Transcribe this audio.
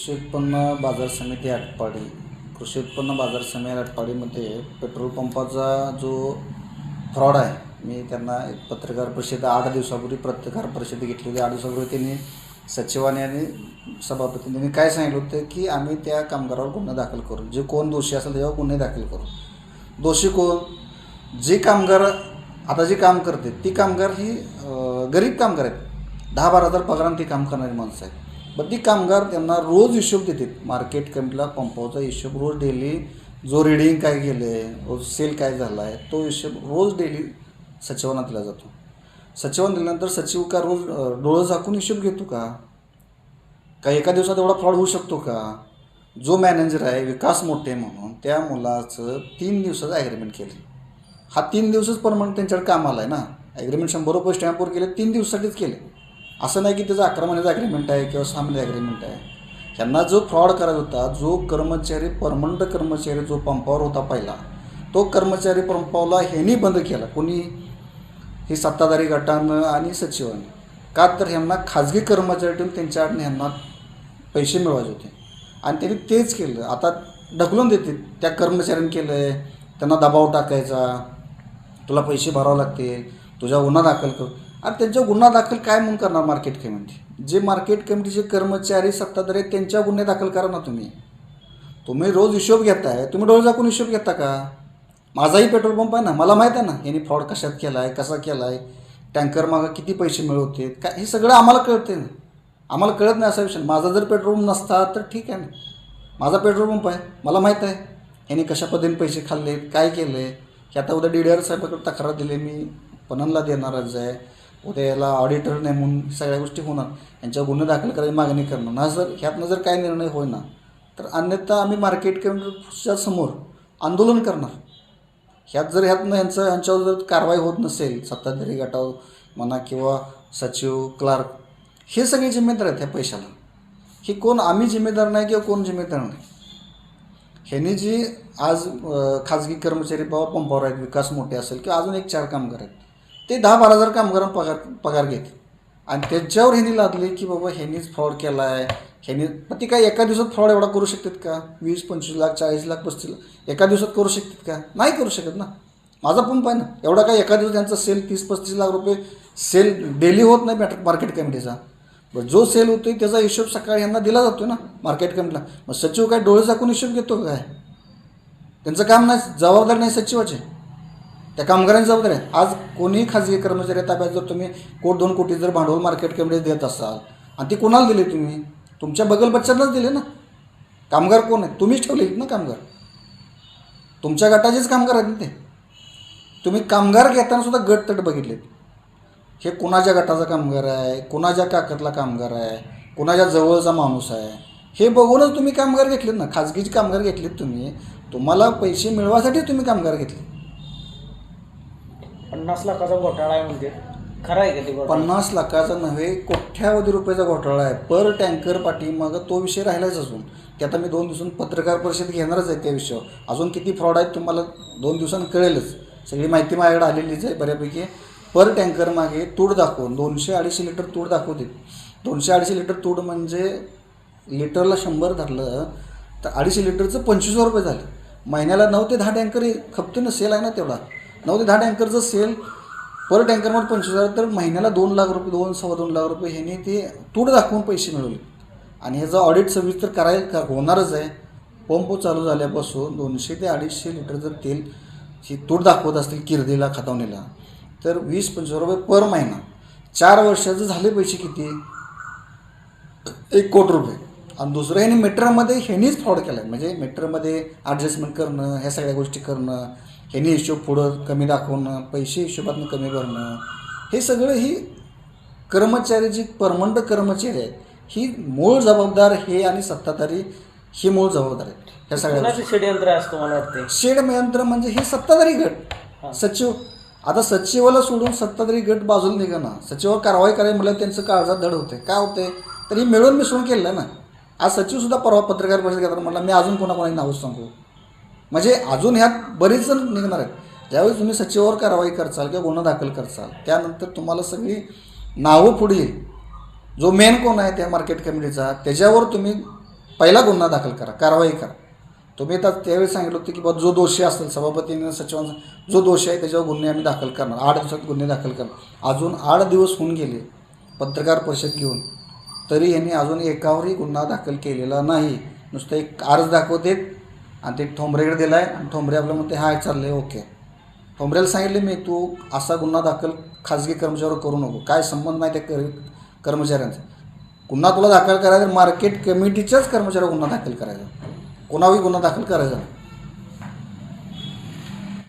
कृषी उत्पन्न बाजार समिती आटपाडी. कृषी उत्पन्न बाजार समिती आटपाडीमध्ये पेट्रोल पंपाचा जो फ्रॉड आहे मी त्यांना एक पत्रकार परिषद आठ दिवसापूर्वी पत्रकार परिषद घेतलेली. आठ दिवसापूर्वी त्यांनी सचिवाने आणि सभापतींनी काय सांगितलं होतं की आम्ही त्या कामगारावर गुन्हा दाखल करू. जे कोण दोषी असेल त्याच्यावर गुन्हे दाखल करू. दोषी कोण? जे कामगार आता जे काम करते ती कामगार ही गरीब कामगार आहेत. दहा बारा हजार पगारानं ती काम करणारी माणसं आहेत. पण ती कामगार त्यांना रोज हिशोब देतात मार्केट कमिटीला पंपावचा हिशोब रोज डेली जो रिडिंग काय गेलं आहे रोज सेल काय झाला आहे तो हिशोब रोज डेली सचिवांना दिला जातो. सचिवांना दिल्यानंतर सचिव का रोज डोळं झाकून हिशोब घेतो का? का एका दिवसात एवढा फ्रॉड होऊ शकतो का? जो मॅनेजर आहे विकास मोठे म्हणून त्या मुलाचं तीन दिवसाचं ॲग्रीमेंट केलं हा तीन दिवसच परमनंट त्यांच्याकडे कामाला आहे ना. ॲग्रीमेंट शंभर रुपये स्टॅम्पवर केले तीन दिवसासाठीच केले. असं नाही की त्याचं अकरा महिन्याचं ॲग्रीमेंट आहे किंवा सहा महिन्याचं ॲग्रीमेंट आहे. ह्यांना जो फ्रॉड करायचा होता जो कर्मचारी परमनंट कर्मचारी जो पंपावर होता पहिला तो कर्मचारी पंपावला ह्यांनी बंद केला. कोणी? ही सत्ताधारी गटानं आणि सचिवांनी. का तर ह्यांना खाजगी कर्मचारी ठेवून त्यांच्याकडनं ह्यांना पैसे मिळवायचे होते. आणि त्यांनी तेच केलं. आता ढकलून देते त्या कर्मचाऱ्यांनी केलं आहे त्यांना दबाव टाकायचा. तुला पैसे भरावे लागते तुझ्या उन्हा दाखल कर. आणि त्यांच्या गुन्हा दाखल काय म्हणून करणार मार्केट कमिटी जे मार्केट कमिटीचे कर्मचारी सत्ताधारी आहेत त्यांच्या गुन्हे दाखल करा ना तुम्ही. तुम्ही रोज हिशोब घेताय. तुम्ही डोळे जाकून हिशोब घेता का? माझाही पेट्रोल पंप आहे ना. मला माहीत आहे ना यांनी फ्रॉड कशात केला आहे कसा केला आहे टँकर मागं किती पैसे मिळवते काय? हे सगळं आम्हाला कळते ना. आम्हाला कळत नाही असा विषय. माझा जर पेट्रोल पंप नसता तर ठीक आहे ना. माझा पेट्रोल पंप आहे. मला माहीत आहे. यांनी कशा पद्धतीने पैसे खाल्ले काय केलं आहे की आता उद्या डी डी आर साहेबाकडे तक्रार दिली मी पणनला देणारच आहे. उद्या याला ऑडिटर नेमून सगळ्या गोष्टी होणार. यांच्या गुन्हे दाखल करायची मागणी करणार. ना जर ह्यातनं जर काय निर्णय होईना तर अन्यथा आम्ही मार्केट कमिटीच्या समोर आंदोलन करणार. ह्यात जर ह्यातनं यांचं यांच्यावर जर कारवाई होत नसेल सत्ताधारी गटावर म्हणा किंवा सचिव क्लार्क हे सगळे जिम्मेदार आहेत ह्या पैशाला. हे कोण आम्ही जिम्मेदार नाही किंवा कोण जिम्मेदार नाही. ह्यांनी जी आज खाजगी कर्मचारी बाबा पंपावर आहेत विकास मोठे असेल किंवा अजून एक चार कामगार आहेत ते दहा बारा हजार कामगारांना पगार पगार घेत आणि त्याच्यावर ह्यांनी लादले की बाबा ह्यांनीच फ्रॉड केला आहे ह्यांनी मग ती काय एका दिवसात फ्रॉड एवढा करू शकतात का? वीस पंचवीस लाख चाळीस लाख पस्तीस लाख एका दिवसात करू शकतात का? नाही करू शकत ना. माझा पंप आहे ना. एवढा काय एका दिवसात त्यांचा सेल तीस पस्तीस लाख रुपये सेल डेली होत नाही मॅट मार्केट कमिटीचा बरं जो सेल होतोय त्याचा हिशोब सकाळी यांना दिला जातो ना मार्केट कमिटीला मग सचिव काय डोळे झाकून हिशोब घेतो काय? त्यांचं काम नाही जबाबदार नाही सचिवाचे. त्या कामगारांची जबाबदारी आहे आज कोणीही खाजगी कर्मचारी ताब्यात जर तुम्ही कोट दोन कोटी जर भांडवल मार्केट कमिटीत देत असाल आणि ती कोणाला दिली तुम्ही? तुमच्या बगल बच्चांनाच दिले ना. कामगार कोण आहेत? तुम्हीच ठेवले ना कामगार. तुमच्या गटाचेच कामगार आहेत ना ते. तुम्ही कामगार घेताना सुद्धा गट तट बघितलेत. हे कोणाच्या गटाचा कामगार आहे? कोणाच्या काकतला कामगार आहे? कोणाच्या जवळचा माणूस आहे? हे बघूनच तुम्ही कामगार घेतलेत ना. खाजगीचे कामगार घेतलेत तुम्ही. तुम्हाला पैसे मिळवासाठी तुम्ही कामगार घेतले पन्नास लाखाचा घोटाळा आहे म्हणजे खरं आहे का ते घोटाळा? पन्नास लाखाचा नव्हे कोट्यावधी रुपयाचा घोटाळा आहे. पर टँकर पाठीमागं तो विषय राहिलाच अजून. ते आता मी दोन दिवसांत पत्रकार परिषद घेणारच आहे त्या विषयावर. अजून किती फ्रॉड आहेत तुम्हाला दोन दिवसांनी कळेलच. सगळी माहिती माझ्याकडे आलेलीच आहे बऱ्यापैकी. पर टँकर मागे तूड दाखवून दोनशे अडीचशे लिटर तूड दाखवते. दोनशे अडीचशे लिटर तूड म्हणजे लिटरला शंभर धरलं तर अडीचशे लिटरचं पंचवीस रुपये झालं. महिन्याला नऊ ते दहा टँकर खपतो ना सेल आहे ना तेवढा. नऊ ते दहा टँकरचं सेल पर टँकरमध्ये पंचवीस हजार तर महिन्याला दोन लाख रुपये दोन सव्वा दोन लाख रुपये ह्याने ते तूट दाखवून पैसे मिळवले. आणि ह्याचं ऑडिट सर्व्हिस तर कराय का होणारच आहे. पंप चालू झाल्यापासून दोनशे ते अडीचशे लिटर जर तेल ही तूट दाखवत असतील किर्दीला खतावणीला तर वीस पंचवीस रुपये पर महिना. चार वर्षाचं झाले पैसे किती? एक कोटी रुपये. आणि दुसरं ह्याने मीटरमध्ये ह्यानीच फ्रॉड केला आहे म्हणजे मीटरमध्ये ॲडजस्टमेंट करणं ह्या सगळ्या गोष्टी करणं ह्यानी हिशोब पुढं कमी दाखवणं पैसे हिशोबातनं कमी भरणं हे सगळं ही कर्मचारी जी परमनंट कर्मचारी आहेत ही मूळ जबाबदार हे आणि सत्ताधारी ही मूळ जबाबदार आहेत. ह्या सगळ्या षडयंत्र आहे असं तुम्हाला वाटतंय? शेड यंत्र म्हणजे हे सत्ताधारी गट. सचिव आता सचिवाला सोडून सत्ताधारी गट बाजूला निघाना सचिवावर कारवाई करायला म्हणलं त्यांचं काळजात धड होते. काय होते? तर हे मिळून मिसळून आहे ना. आज सचिव सुद्धा परवा पत्रकार परिषद घेताना म्हटलं मी अजून कोणाकोणाची नावं सांगू? म्हणजे अजून ह्यात बरेच जण निघणार आहेत. ज्यावेळी तुम्ही सचिवावर कारवाई करचाल किंवा गुन्हा दाखल करचाल त्यानंतर तुम्हाला सगळी नावं पुढे येईल जो मेन कोण आहे त्या मार्केट कमिटीचा त्याच्यावर तुम्ही पहिला गुन्हा दाखल करा कारवाई करा. तुम्ही आता त्यावेळी सांगितलं होतं की बा जो दोषी असेल सभापतीने सचिवांचा जो दोषी आहे त्याच्यावर गुन्हे आम्ही दाखल करणार. आठ दिवसात गुन्हे दाखल करणार. अजून आठ दिवस होऊन गेले पत्रकार परिषद घेऊन तरी यांनी अजून एकावरही गुन्हा दाखल केलेला नाही. नुसतं एक अर्ज दाखवतेत आणि ते ठोंबरेकडे दिला आहे आणि ठोंबरे आपलं म्हणते हाय चाललं आहे ओके. ठोंबरेला सांगितले मी तू असा गुन्हा दाखल खाजगी कर्मचाऱ्यावर करू नको. काय संबंध नाही त्या कर कर्मचाऱ्यांचा. गुन्हा तुला दाखल करायचा मार्केट कमिटीच्याच कर्मचाऱ्यावर गुन्हा दाखल करायचा. कोणावरही गुन्हा दाखल करायचा नाही.